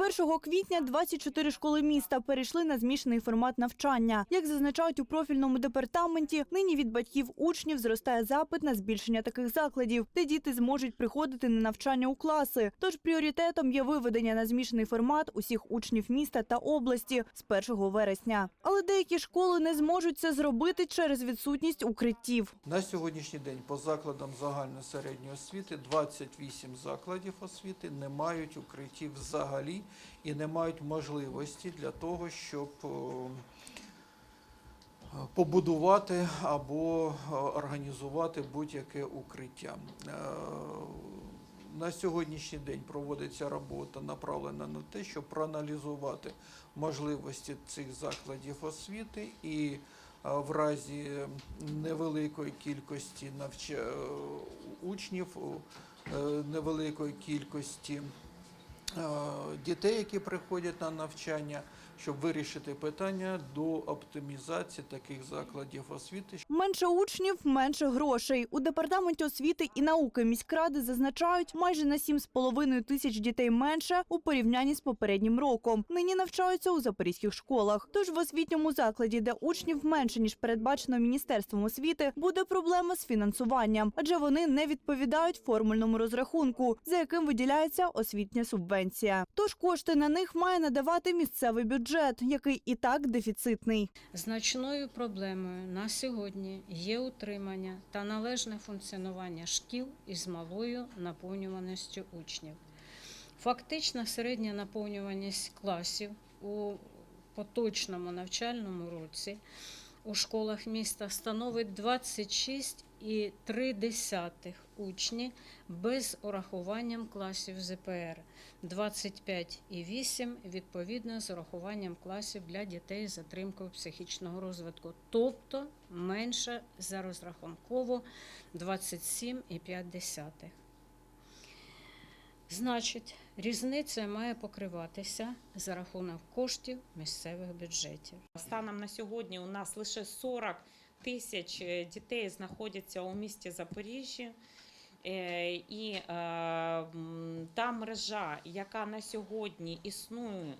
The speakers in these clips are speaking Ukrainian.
1 квітня 24 школи міста перейшли на змішаний формат навчання. Як зазначають у профільному департаменті, нині від батьків учнів зростає запит на збільшення таких закладів, де діти зможуть приходити на навчання у класи. Тож пріоритетом є виведення на змішаний формат усіх учнів міста та області з 1 вересня. Але деякі школи не зможуть це зробити через відсутність укриттів. На сьогоднішній день по закладам загальної середньої освіти 28 закладів освіти не мають укриттів взагалі і не мають можливості для того, щоб побудувати або організувати будь-яке укриття. Е, На сьогоднішній день проводиться робота, направлена на те, щоб проаналізувати можливості цих закладів освіти і в разі невеликої кількості навч... е, учнів, е, невеликої кількості е, дітей, які приходять на навчання, щоб вирішити питання до оптимізації таких закладів освіти. Менше учнів, менше грошей. У департаменті освіти і науки міськради зазначають майже на 7,5 тисяч дітей менше у порівнянні з попереднім роком. Нині навчаються у запорізьких школах. Тож в освітньому закладі, де учнів менше ніж передбачено міністерством освіти, буде проблема з фінансуванням, адже вони не відповідають формульному розрахунку, за яким виділяється освітня субвенція. Тож кошти на них має надавати місцевий бюджет, який і так дефіцитний. Значною проблемою на сьогодні є утримання та належне функціонування шкіл із малою наповнюваністю учнів. Фактична середня наповнюваність класів у поточному навчальному році у школах міста становить 26,3 учні без урахуванням класів ЗПР, 25,8 відповідно з урахуванням класів для дітей з затримкою психічного розвитку, тобто менше за розрахунково 27,5. Значить, різниця має покриватися за рахунок коштів місцевих бюджетів. Станом на сьогодні у нас лише 40 тисяч дітей знаходяться у місті Запоріжжя. Е, І е, та мережа, яка на сьогодні існує,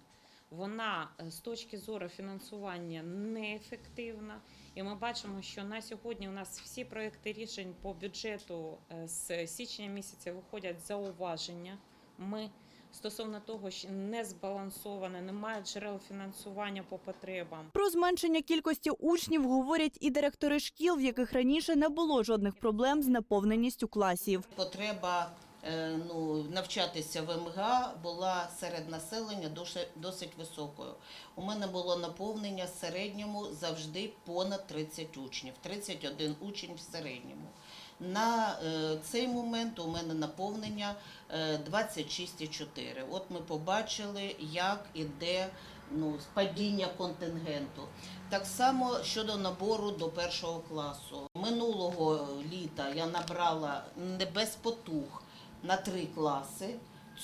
вона е, з точки зору фінансування неефективна. І ми бачимо, що на сьогодні у нас всі проекти рішень по бюджету з січня місяця виходять зауваження. Ми стосовно того, що не збалансоване, немає джерел фінансування по потребам. Про зменшення кількості учнів говорять і директори шкіл, в яких раніше не було жодних проблем з наповненістю класів. Потреба е, ну, навчатися в МГА була серед населення досить високою. У мене було наповнення в середньому завжди понад 30 учнів, 31 учень в середньому. На е, цей момент у мене наповнення е, 26,4. От ми побачили, як іде ну, падіння контингенту. Так само щодо набору до першого класу. Минулого літа я набрала не без потуг на три класи.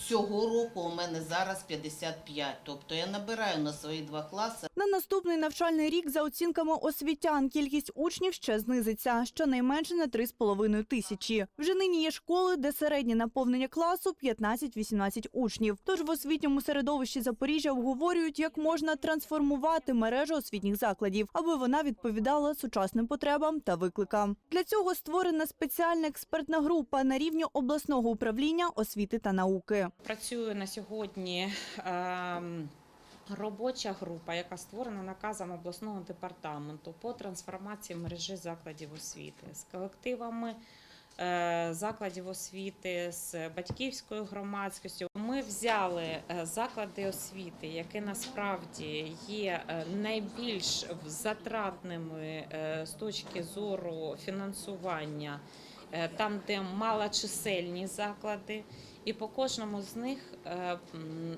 Цього року у мене зараз 55, тобто я набираю на свої два класи. На наступний навчальний рік, за оцінками освітян, кількість учнів ще знизиться, щонайменше на 3,5 тисячі. Вже нині є школи, де середнє наповнення класу 15-18 учнів. Тож в освітньому середовищі Запоріжжя обговорюють, як можна трансформувати мережу освітніх закладів, аби вона відповідала сучасним потребам та викликам. Для цього створена спеціальна експертна група на рівні обласного управління освіти та науки. Працює на сьогодні ем, робоча група, яка створена наказом обласного департаменту по трансформації мережі закладів освіти з колективами е, закладів освіти, з батьківською громадськістю. Ми взяли е, заклади освіти, які насправді є е, найбільш затратними з точки зору фінансування, там, де малочисельні заклади. І по кожному з них е,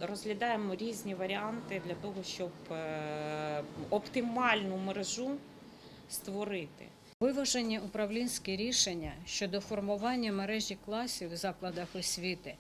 розглядаємо різні варіанти для того, щоб е, оптимальну мережу створити. Виважені управлінські рішення щодо формування мережі класів в закладах освіти,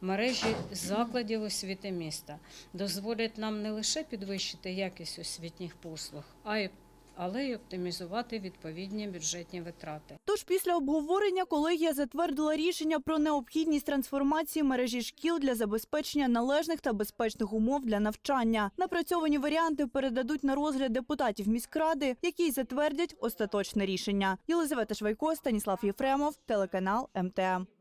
мережі закладів освіти міста дозволять нам не лише підвищити якість освітніх послуг, а й але й оптимізувати відповідні бюджетні витрати. Тож після обговорення колегія затвердила рішення про необхідність трансформації мережі шкіл для забезпечення належних та безпечних умов для навчання. Напрацьовані варіанти передадуть на розгляд депутатів міськради, які затвердять остаточне рішення. Єлизавета Швайко, Станіслав Єфремов, телеканал МТМ.